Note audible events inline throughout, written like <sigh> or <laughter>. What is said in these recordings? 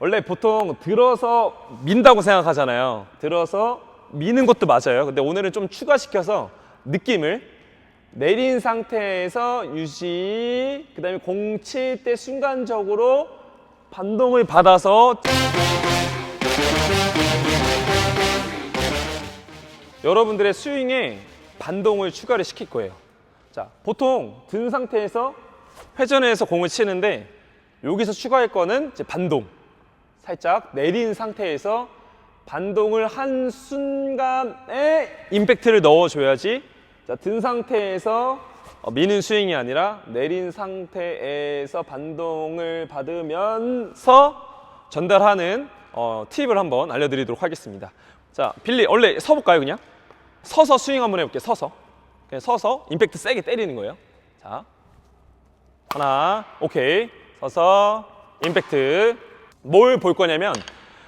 원래 보통 들어서 민다고 생각하잖아요. 들어서 미는 것도 맞아요. 근데 오늘은 좀 추가시켜서 느낌을 내린 상태에서 유지, 그 다음에 공 칠 때 순간적으로 반동을 받아서 여러분들의 스윙에 반동을 추가를 시킬 거예요. 자, 보통 든 상태에서 회전해서 공을 치는데 여기서 추가할 거는 이제 반동. 살짝 내린 상태에서 반동을 한 순간에 임팩트를 넣어줘야지 자, 든 상태에서 어, 미는 스윙이 아니라 내린 상태에서 반동을 받으면서 전달하는 어, 팁을 한번 알려드리도록 하겠습니다. 자, 빌리 원래 서볼까요 그냥? 서서 스윙 한번 해볼게요. 서서 그냥 서서 임팩트 세게 때리는 거예요. 자, 하나, 오케이. 서서 임팩트. 뭘 볼 거냐면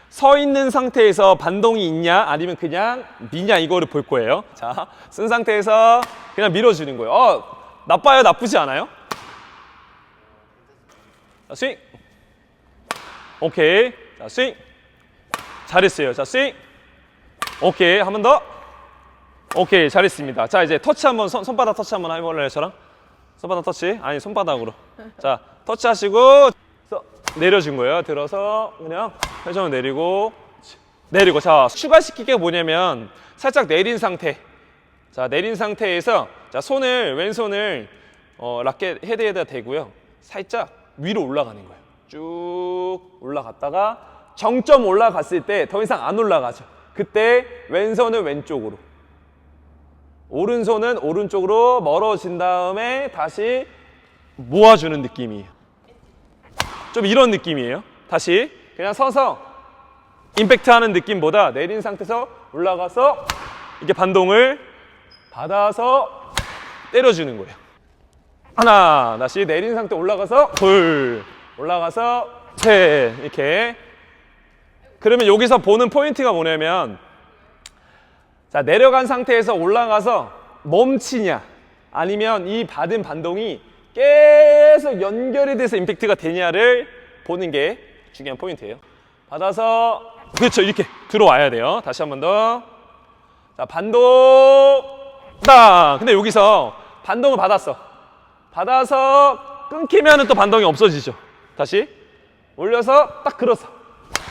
서 있는 상태에서 반동이 있냐 아니면 그냥 미냐 이거를 볼 거예요. 자, 쓴 상태에서 그냥 밀어주는 거예요. 어, 나빠요? 나쁘지 않아요? 자, 스윙. 오케이. 자, 스윙. 잘했어요. 자, 스윙. 오케이. 한 번 더. 오케이. 잘했습니다. 자, 이제 터치 한번 손, 손바닥 터치 한번 해볼래요, 저랑? 손바닥 터치? 아니, 손바닥으로. 자, 터치 하시고 서- 내려준 거예요. 들어서 그냥 회전을 내리고 내리고 자, 추가시키기가 뭐냐면 살짝 내린 상태. 자, 내린 상태에서 자, 손을 왼손을 어, 라켓 헤드에다 대고요. 살짝 위로 올라가는 거예요. 쭉 올라갔다가 정점 올라갔을 때 더 이상 안 올라가죠. 그때 왼손은 왼쪽으로 오른손은 오른쪽으로 멀어진 다음에 다시 모아주는 느낌이에요. 좀 이런 느낌이에요. 다시 그냥 서서 임팩트 하는 느낌보다 내린 상태에서 올라가서 이렇게 반동을 받아서 때려주는 거예요. 하나, 다시 내린 상태 올라가서 둘, 올라가서 셋 이렇게. 그러면 여기서 보는 포인트가 뭐냐면 자, 내려간 상태에서 올라가서 멈추냐 아니면 이 받은 반동이 계속 연결이 돼서 임팩트가 되냐를 보는 게 중요한 포인트예요. 받아서 그렇죠. 이렇게 들어와야 돼요. 다시 한 번 더. 자, 반동 딱. 근데 여기서 반동을 받았어. 받아서 끊기면은 또 반동이 없어지죠. 다시 올려서 딱 걸어서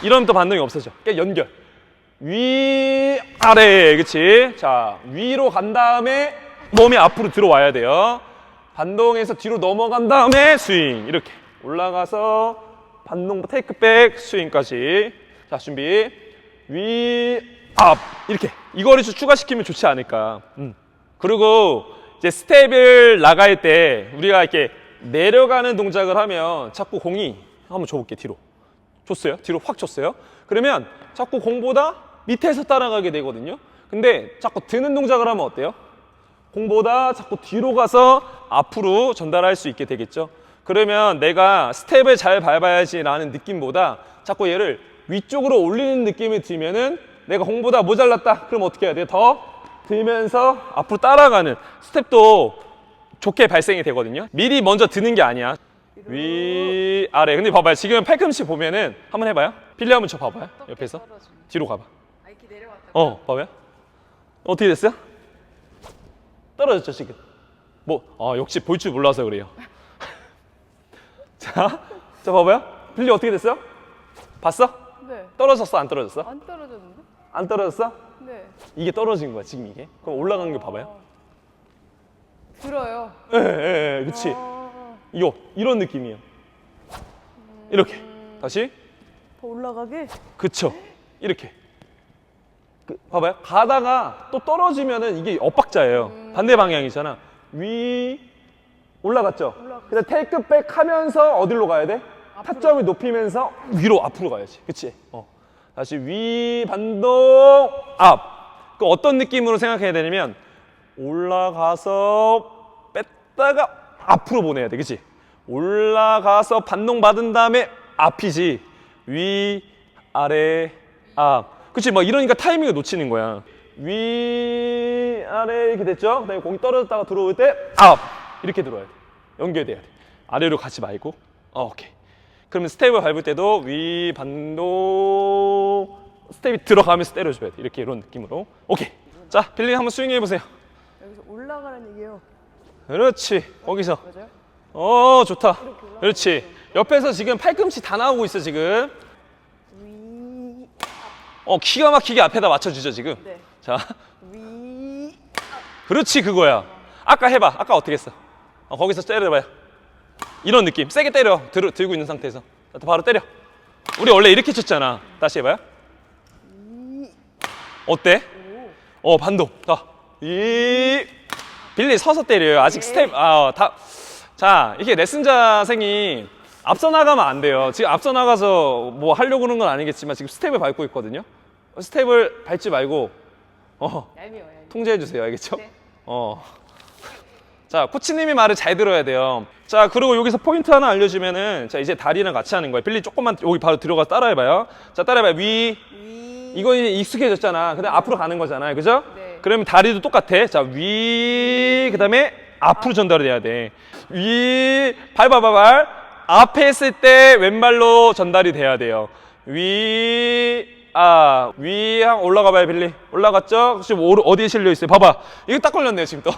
이러면 또 반동이 없어져. 그러니까 연결. 위 아래 그치 자 위로 간 다음에 몸이 앞으로 들어와야 돼요 반동에서 뒤로 넘어간 다음에 스윙 이렇게 올라가서 반동 테이크백 스윙까지 자 준비 위앞 이렇게 이거를 좀 추가시키면 좋지 않을까 음. 그리고 이제 스텝을 나갈 때 우리가 이렇게 내려가는 동작을 하면 자꾸 공이 한번 줘볼게 뒤로 줬어요. 뒤로 확 줬어요. 그러면 자꾸 공보다 밑에서 따라가게 되거든요. 근데 자꾸 드는 동작을 하면 어때요? 공보다 자꾸 뒤로 가서 앞으로 전달할 수 있게 되겠죠. 그러면 내가 스텝을 잘 밟아야지라는 느낌보다 자꾸 얘를 위쪽으로 올리는 느낌이 들면은 내가 공보다 모자랐다. 그럼 어떻게 해야 돼? 더 들면서 앞으로 따라가는 스텝도 좋게 발생이 되거든요. 미리 먼저 드는 게 아니야. 위 아래. 근데 봐봐요. 지금 팔꿈치 보면은 한번 해봐요. 필리 한번 쳐 봐봐요. 옆에서 뒤로 가봐. 아. 어, 봐봐요. 어떻게 됐어요? 떨어졌죠 지금. 뭐, 아 역시 볼 줄 몰라서 그래요. <laughs> 자, 자 봐봐요. 필리 어떻게 됐어요? 봤어? 네. 떨어졌어? 안 떨어졌어? 안 떨어졌는데? 안 떨어졌어? 네. 이게 떨어진 거야 지금 이게. 그럼 올라간 거 봐봐요. 들어요. 예, 예, 예, 그치. 아, 이거 이런 느낌이에요. 이렇게 다시. 더 올라가게? 그쵸. 이렇게. 그, 봐봐요. 가다가 또 떨어지면은 이게 엇박자예요. 반대 방향이잖아. 위 올라갔죠. 근데 테이크백 하면서 어디로 가야 돼? 타점을 높이면서 위로 앞으로 가야지. 그치? 어. 다시 위 반동 앞. 그 어떤 느낌으로 생각해야 되냐면 올라가서 뺐다가 앞으로 보내야 돼. 그치? 올라가서 반동 받은 다음에 앞이지. 위, 아래, 앞. 그치? 막 이러니까 타이밍을 놓치는 거야. 위, 아래 이렇게 됐죠? 그 다음에 공이 떨어졌다가 들어올 때 앞. 이렇게 들어야 돼. 연결돼야 돼. 아래로 가지 말고. 어, 오케이. 그러면 스텝을 밟을 때도 위 반동 스텝이 들어가면서 때려줘야 돼. 이렇게 이런 느낌으로. 오케이. 자, 빌리 한번 스윙해 보세요. 여기서 올라가는 얘기예요. 그렇지. 거기서. 맞아요? 어, 좋다. 그렇지. 옆에서 지금 팔꿈치 다 나오고 있어 지금. 위, 어, 기가 막히게 앞에다 맞춰주죠 지금. 네. 자, 위, 그렇지 그거야. 아까 해봐. 아까 어떻게 했어? 어, 거기서 때려봐요. 이런 느낌. 세게 때려. 들, 들고 있는 상태에서. 자, 바로 때려. 우리 원래 이렇게 쳤잖아. 다시 해봐요. 어때? 어 반동. 자, 이 빌리 서서 때려요. 아직 스텝. 아, 다. 자, 이렇게 레슨 자생이 앞서 나가면 안 돼요. 지금 앞서 나가서 뭐 하려고 그러는 건 아니겠지만 지금 스텝을 밟고 있거든요. 스텝을 밟지 말고 어 얄미워, 얄미워. 통제해 주세요. 알겠죠? 네. 어. 자, 코치님이 말을 잘 들어야 돼요. 자, 그리고 여기서 포인트 하나 알려주면은, 자, 이제 다리랑 같이 하는 거예요. 빌리 조금만 여기 바로 들어가서 따라해봐요. 자, 따라해봐요. 위. 위, 이거 이제 익숙해졌잖아. 근데 앞으로 가는 거잖아요. 그죠? 네. 그러면 다리도 똑같아. 자, 위. 그 다음에 앞으로 전달을 해야 돼. 위. 발발발발. 앞에 했을 때 왼발로 전달이 돼야 돼요. 위. 아, 위. 한 올라가 봐요, 빌리. 올라갔죠? 지금 오르- 어디에 실려 있어요? 봐봐. 이거 딱 걸렸네요, 지금 또.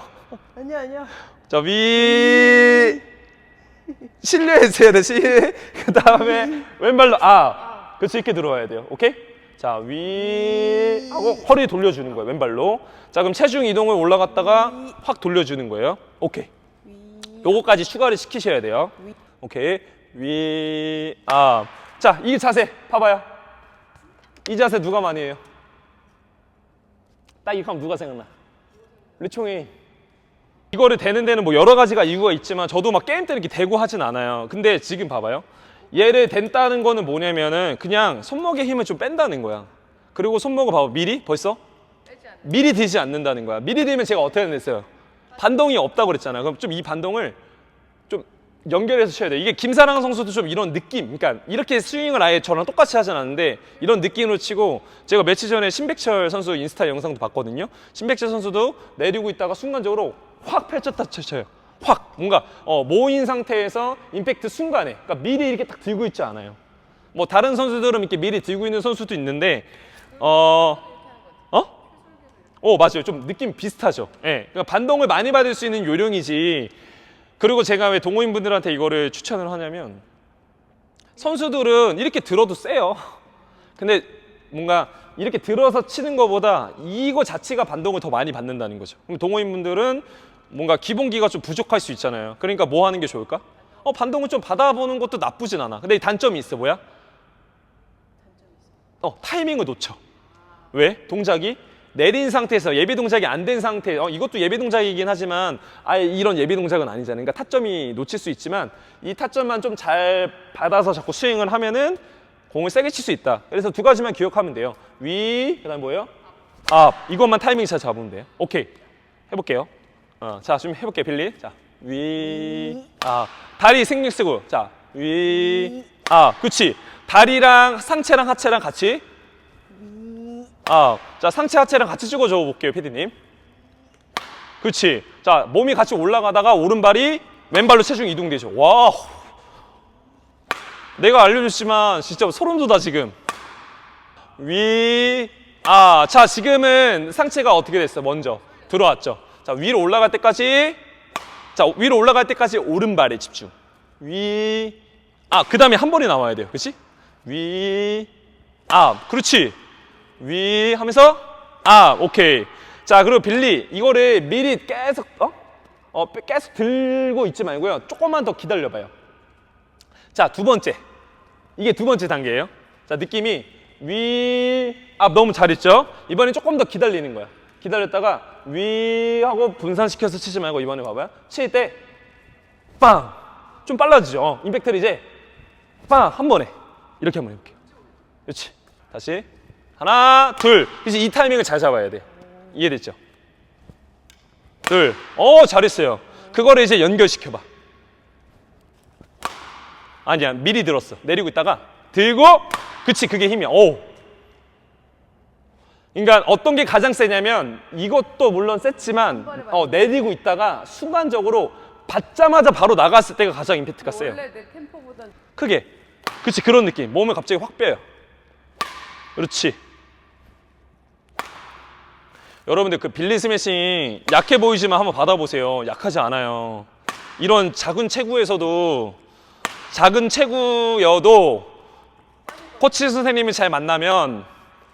아니야, 아니야. 자, 위. <laughs> 실려 있어야 돼, 시. 그 다음에 왼발로, 아. 그렇지, 이렇게 들어와야 돼요. 오케이? 자, 위. 하고 허리 돌려주는 거예요, 왼발로. 자, 그럼 체중 이동을 올라갔다가 확 돌려주는 거예요. 오케이. 위, 요거까지 추가를 시키셔야 돼요. 위. 오케이. 위, 아. 자, 이 자세, 봐봐요. 이 자세 누가 많이 해요? 딱 이거 하면 누가 생각나? 류총이. 이거를 되는 데는 뭐 여러 가지가 이유가 있지만 저도 막 게임 때 이렇게 대고 하진 않아요. 근데 지금 봐봐요. 얘를 댄다는 거는 뭐냐면은 그냥 손목의 힘을 좀 뺀다는 거야. 그리고 손목을 봐봐. 미리 벌써? 미리 들지 않는다는 거야. 미리 들면 제가 어떻게 됐어요? 반동이 없다고 그랬잖아. 그럼 좀 이 반동을 좀 연결해서 쳐야 돼. 이게 김사랑 선수도 좀 이런 느낌, 그러니까 이렇게 스윙을 아예 저랑 똑같이 하진 않는데 이런 느낌으로 치고 제가 며칠 전에 신백철 선수 인스타 영상도 봤거든요. 신백철 선수도 내리고 있다가 순간적으로 확 펼쳤다 쳐요. 확 뭔가 어, 모인 상태에서 임팩트 순간에, 그러니까 미리 이렇게 딱 들고 있지 않아요. 뭐 다른 선수들은 이렇게 미리 들고 있는 선수도 있는데 어, 어? 어 맞아요. 좀 느낌 비슷하죠. 예. 그러니까 반동을 많이 받을 수 있는 요령이지. 그리고 제가 왜 동호인 분들한테 이거를 추천을 하냐면 선수들은 이렇게 들어도 세요. <laughs> 근데 뭔가 이렇게 들어서 치는 것보다 이거 자체가 반동을 더 많이 받는다는 거죠. 그럼 동호인 분들은 뭔가 기본기가 좀 부족할 수 있잖아요. 그러니까 뭐 하는 게 좋을까? 어 반동을 좀 받아보는 것도 나쁘진 않아. 근데 이 단점이 있어 뭐야? 어 타이밍을 놓쳐. 왜? 동작이 내린 상태에서 예비 동작이 안 된 상태, 어, 이것도 예비 동작이긴 하지만 아예 이런 예비 동작은 아니잖아요. 그러니까 타점이 놓칠 수 있지만 이 타점만 좀 잘 받아서 자꾸 스윙을 하면은 공을 세게 칠 수 있다. 그래서 두 가지만 기억하면 돼요. 위, 그다음 뭐예요? 앞. 이것만 타이밍 잘 잡으면 돼요. 오케이. 해볼게요. 어, 자, 좀 해볼게요, 빌리. 자, 위, 아, 다리 생력 쓰고, 자, 위, 아, 그렇지. 다리랑 상체랑 하체랑 같이 아, 자 상체 하체랑 같이 찍어 줘 볼게요, 패디님. 그렇지. 자 몸이 같이 올라가다가 오른발이 왼발로 체중 이동되죠. 와. 내가 알려줬지만 진짜 소름 돋아 지금. 위. 아, 자 지금은 상체가 어떻게 됐어? 먼저 들어왔죠. 자 위로 올라갈 때까지. 자 위로 올라갈 때까지 오른발에 집중. 위. 아, 그 다음에 한 번이 나와야 돼요. 그렇지? 위. 아, 그렇지. 위 하면서 아 오케이. 자 그리고 빌리 이거를 미리 계속 어? 어 계속 들고 있지 말고요. 조금만 더 기다려봐요. 자 두 번째. 이게 두 번째 단계예요. 자 느낌이 위아 너무 잘했죠? 이번엔 조금 더 기다리는 거야. 기다렸다가 위 하고 분산시켜서 치지 말고 이번에 봐봐요. 칠 때 빵! 좀 빨라지죠? 어, 임팩트를 이제 빵! 한 번에. 이렇게 한번 해볼게요. 그렇지 다시 하나, 둘. 이제 이 타이밍을 잘 잡아야 돼. 이해됐죠? 둘. 어, 잘했어요. 그거를 이제 연결시켜봐. 아니야, 미리 들었어. 내리고 있다가 들고, 그치, 그게 힘이야. 오. 그러니까 어떤 게 가장 세냐면 이것도 물론 셌지만 어, 내리고 있다가 순간적으로 받자마자 바로 나갔을 때가 가장 임팩트가 세요. 원래 내 템포보다 크게 그렇지 그런 느낌 몸을 갑자기 확 빼요 그렇지 여러분들 그 빌리 스매싱 약해 보이지만 한번 받아보세요. 약하지 않아요. 이런 작은 체구에서도 작은 체구여도 코치 선생님이 잘 만나면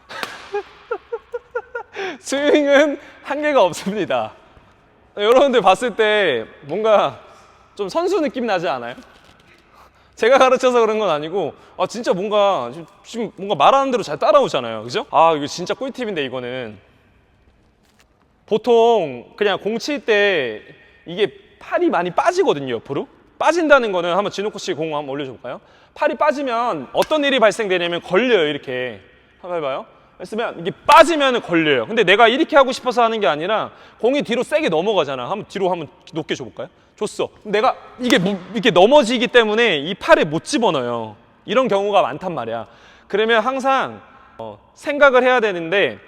<laughs> 스윙은 한계가 없습니다. 여러분들 봤을 때 뭔가 좀 선수 느낌 나지 않아요? 제가 가르쳐서 그런 건 아니고 아 진짜 뭔가 지금- 뭔가 말하는 대로 잘 따라오잖아요. 그죠? 아 이거 진짜 꿀팁인데 이거는 보통 그냥 공 칠 때 이게 팔이 많이 빠지거든요 옆으로 빠진다는 거는 한번 진호 코치 공 한번 올려줘볼까요? 팔이 빠지면 어떤 일이 발생되냐면 걸려요 이렇게. 한번 해봐요. 했으면 이게 빠지면 걸려요. 근데 내가 이렇게 하고 싶어서 하는 게 아니라 공이 뒤로 세게 넘어가잖아. 한번 뒤로 한번 높게 줘볼까요? 줬어. 내가 이게 무- 이렇게 넘어지기 때문에 이 팔에 못 집어넣어요. 이런 경우가 많단 말이야. 그러면 항상 어, 생각을 해야 되는데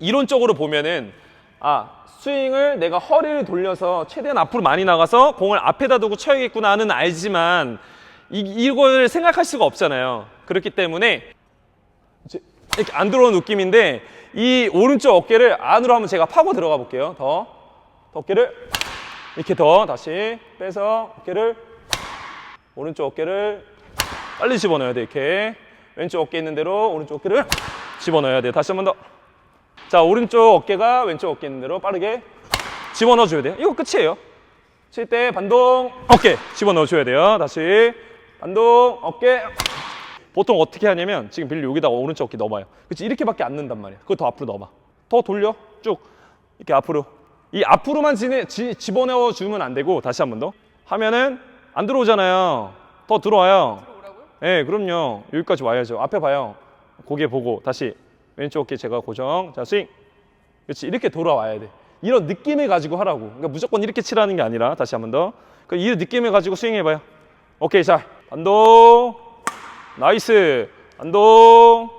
이론적으로 보면은 아 스윙을 내가 허리를 돌려서 최대한 앞으로 많이 나가서 공을 앞에다 두고 쳐야겠구나는 알지만 이, 이걸 생각할 수가 없잖아요. 그렇기 때문에 이제 이렇게 안 들어오는 느낌인데 이 오른쪽 어깨를 안으로 한번 제가 파고 들어가 볼게요. 더, 더 어깨를 이렇게 더 다시 빼서 어깨를 오른쪽 어깨를 빨리 집어넣어야 돼 이렇게 왼쪽 어깨 있는 대로 오른쪽 어깨를 집어넣어야 돼 다시 한 번 더. 자 오른쪽 어깨가 왼쪽 어깨 있는 대로 빠르게 집어넣어 줘야 돼요. 이거 끝이에요. 칠 때 반동 어깨 집어넣어 줘야 돼요. 다시 반동 어깨. 보통 어떻게 하냐면 지금 빌리 여기다가 오른쪽 어깨 넣어봐요. 그렇지 이렇게밖에 안 넣는단 말이야. 그거 더 앞으로 넣어봐. 더 돌려. 쭉. 이렇게 앞으로. 이 앞으로만 지내, 지, 집어넣어 주면 안 되고 다시 한 번 더. 하면은 안 들어오잖아요. 더 들어와요. 네 그럼요. 여기까지 와야죠. 앞에 봐요. 고개 보고 다시 왼쪽 어깨 제가 고정. 자 스윙. 그렇지. 이렇게 돌아와야 돼. 이런 느낌을 가지고 하라고. 그러니까 무조건 이렇게 치라는 게 아니라 다시 한 번 더 이 느낌을 가지고 스윙해 봐요. 오케이 자. 반동. 나이스. 반동.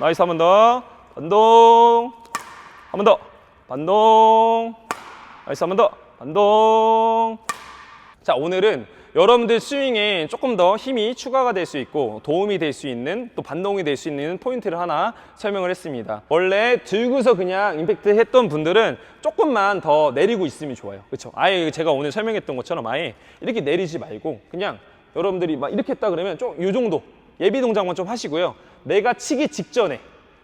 나이스 한 번 더. 반동. 한 번 더. 반동. 나이스 한 번 더. 반동. 자 오늘은 여러분들 스윙에 조금 더 힘이 추가가 될 수 있고 도움이 될 수 있는 또 반동이 될 수 있는 포인트를 하나 설명을 했습니다. 원래 들고서 그냥 임팩트 했던 분들은 조금만 더 내리고 있으면 좋아요. 그렇죠 아예 제가 오늘 설명했던 것처럼 아예 이렇게 내리지 말고 그냥 여러분들이 막 이렇게 했다 그러면 좀 이 정도 예비 동작만 좀 하시고요. 내가 치기 직전에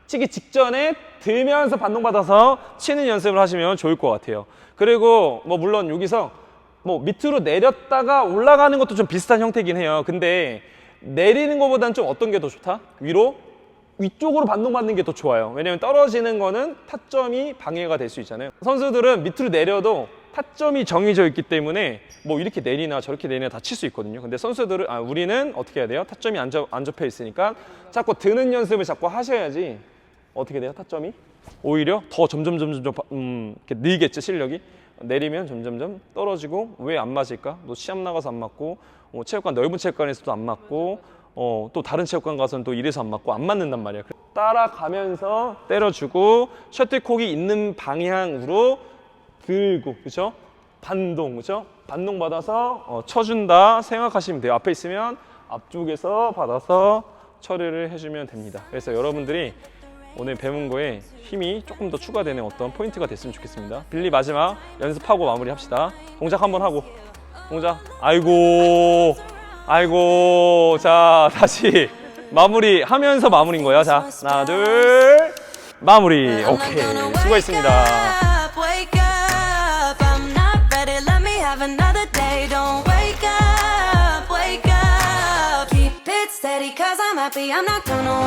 치기 직전에 들면서 반동받아서 치는 연습을 하시면 좋을 것 같아요. 그리고 뭐 물론 여기서 뭐 밑으로 내렸다가 올라가는 것도 좀 비슷한 형태긴 해요. 근데 내리는 것보다는 좀 어떤 게 더 좋다? 위로? 위쪽으로 반동받는 게 더 좋아요. 왜냐면 떨어지는 거는 타점이 방해가 될 수 있잖아요. 선수들은 밑으로 내려도 타점이 정해져 있기 때문에 뭐 이렇게 내리나 저렇게 내리나 다 칠 수 있거든요. 근데 선수들은 아 우리는 어떻게 해야 돼요? 타점이 안, 접, 안 접혀 있으니까 자꾸 드는 연습을 자꾸 하셔야지 어떻게 돼요? 타점이 오히려 더 점점 점점 점 음, 이렇게 늘겠죠 실력이 내리면 점점점 떨어지고 왜 안 맞을까? 너 시합 나가서 안 맞고 어, 체육관 넓은 체육관에서도 안 맞고 어, 또 다른 체육관 가서는 또 이래서 안 맞고 안 맞는단 말이야. 따라가면서 때려주고 셔틀콕이 있는 방향으로 들고 그렇죠? 반동 그렇죠? 반동 받아서 어, 쳐준다 생각하시면 돼요. 앞에 있으면 앞쪽에서 받아서 처리를 해주면 됩니다. 그래서 여러분들이 오늘 배운 거에 힘이 조금 더 추가되는 어떤 포인트가 됐으면 좋겠습니다. 빌리 마지막 연습하고 마무리합시다. 동작 한번 하고 동작. 아이고, 아이고. 자 다시 마무리 하면서 마무리인 거야. 자 하나 둘 마무리. 오케이 수고했습니다. Cause I'm happy. I'm not gonna wait.